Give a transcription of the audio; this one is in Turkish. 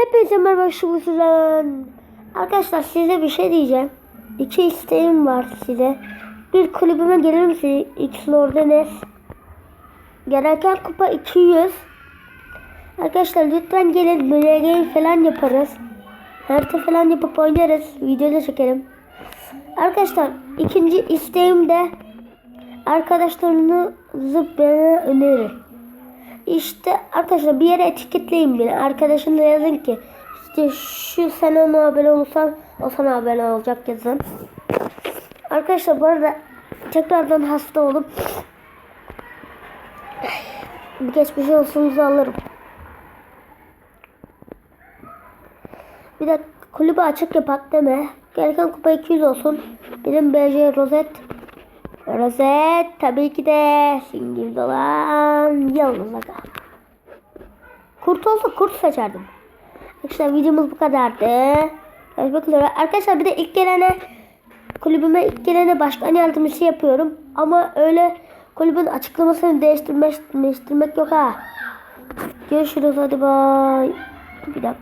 Hepinize merhaba Şubusuzan. Arkadaşlar size bir şey diyeceğim. İki isteğim var size. Bir kulübüme gelir misiniz? X Lordenes. Gereken kupa 200. Arkadaşlar lütfen gelin. MG falan yaparız. Harita falan yapıp oynarız. Video da çekerim. Arkadaşlar ikinci isteğim de arkadaşlarınızı bana önerin. İşte arkadaşlar bir yere etiketleyin beni. Arkadaşınla yazın ki işte şu sen ona abone olursan o sana abone olacak yazın. Arkadaşlar bu arada tekrardan hasta oldum. Bir geçmiş olsunuzu alırım. Bir de kulübü açık yapak deme. Gereken kupa 200 olsun. Benim BC Rozet. Rozet tabii ki de singil dolan yalnız aga. Kurt olsa kurt seçerdim. Arkadaşlar videomuz bu kadardı. Görüşmek üzere. Arkadaşlar bir de ilk gelene kulübüme ilk gelene başkan yardımcısı yapıyorum. Ama öyle kulübün açıklamasını değiştirmek, değiştirmek yok ha. Görüşürüz hadi bay. Bir dakika.